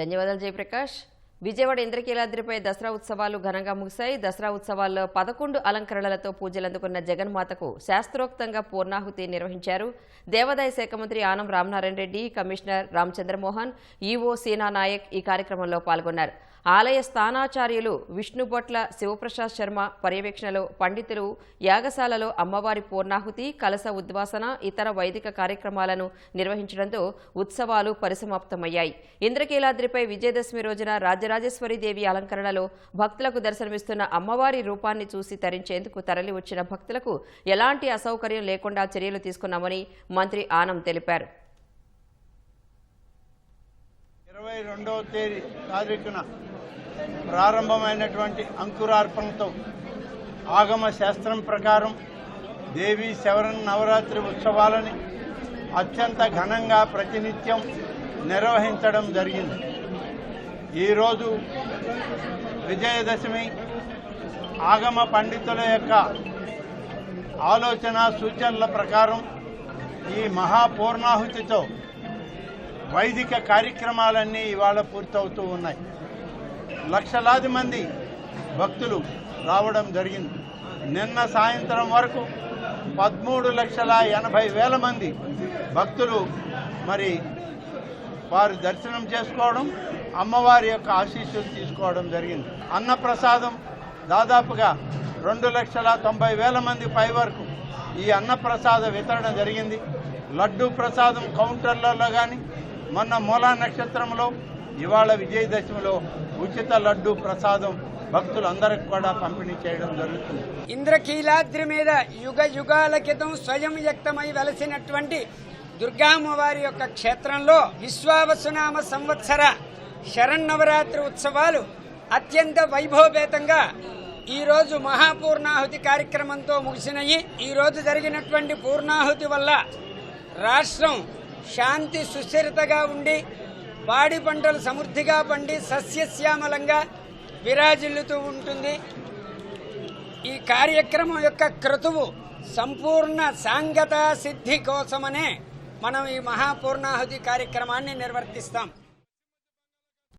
ధన్యవాదాలు జయప్రకాష్. విజయవాడ ఇంద్రకీలాద్రిపై దసరా ఉత్సవాలు ఘనంగా ముగిశాయి. దసరా ఉత్సవాల్లో పదకొండు అలంకరణలతో పూజలందుకున్న జగన్మాతకు శాస్త్రోక్తంగా పూర్ణాహుతి నిర్వహించారు. దేవాదాయ శాఖ మంత్రి ఆనం రామనారాయణ రెడ్డి కమిషనర్ రామచంద్రమోహన్ ఈవో సీనా నాయక్ ఈ కార్యక్రమంలో పాల్గొన్నారు. ఆలయ స్థానాచార్యులు విష్ణుభొట్ల శివప్రసాద్ శర్మ పర్యవేక్షణలో పండితులు యాగశాలలో అమ్మవారి పూర్ణాహుతి కలస ఉద్వాసన ఇతర వైదిక కార్యక్రమాలను నిర్వహించడంతో ఉత్సవాలు పరిసమాప్తమయ్యాయి. ఇంద్రకీలాద్రిపై విజయదశమి రోజున రాజరాజేశ్వరి దేవి అలంకరణలో భక్తులకు దర్శనమిస్తున్న అమ్మవారి రూపాన్ని చూసి తరించేందుకు తరలి వచ్చిన భక్తులకు ఎలాంటి అసౌకర్యం లేకుండా చర్యలు తీసుకున్నామని మంత్రి ఆనం తెలిపారు. ఇరవై రెండవ తేదీ తారీఖున ప్రారంభమైనటువంటి అంకురార్పణతో ఆగమ శాస్త్రం ప్రకారం దేవీ శవరన్ నవరాత్రి ఉత్సవాలని అత్యంత ఘనంగా ప్రతినిత్యం నిర్వహించడం జరిగింది. ఈరోజు విజయదశమి ఆగమ పండితుల యొక్క ఆలోచన సూచనల ప్రకారం ఈ మహాపూర్ణాహుతితో వైదిక కార్యక్రమాలన్నీ ఇవాళ పూర్తవుతూ ఉన్నాయి. లక్షలాది మంది భక్తులు రావడం జరిగింది. నిన్న సాయంత్రం వరకు పదమూడు లక్షల ఎనభై వేల మంది భక్తులు మరి వారు దర్శనం చేసుకోవడం అమ్మవారి యొక్క ఆశీస్సులు తీసుకోవడం జరిగింది. అన్నప్రసాదం దాదాపుగా రెండు లక్షల తొంభై వేల మంది పై వరకు ఈ అన్నప్రసాద వితరణ జరిగింది. లడ్డు ప్రసాదం కౌంటర్లలో కానీ మొన్న మూలా నక్షత్రంలో ఇవాళ విజయదశమిలో ఉచిత లడ్డు ప్రసాదం భక్తులందరికి కూడా పంపిణీ చేయడం జరుగుతుంది. ఇంద్రకీలాద్రి మీద యుగ యుగాల క్రితం స్వయం వ్యక్తమై వెలసినటువంటి దుర్గామ్మవారి యొక్క క్షేత్రంలో విశ్వావసునామ సంవత్సర శరన్నవరాత్రి ఉత్సవాలు అత్యంత వైభవపేతంగా ఈరోజు మహాపూర్ణాహుతి కార్యక్రమంతో ముగిసినయి. ఈరోజు జరిగినటువంటి పూర్ణాహుతి వల్ల రాష్ట్రం శాంతి సుస్థిరతగా ఉండి పాడి పంటలు సమృద్ధిగా పండి సస్యశ్యామలంగా విరాజిల్లుతూ ఉంటుంది. ఈ కార్యక్రమం యొక్క క్రతువు సంపూర్ణ సాంగత సిద్ధి కోసమనే మనం ఈ మహాపూర్ణాహుతి కార్యక్రమాన్ని నిర్వర్తిస్తాం.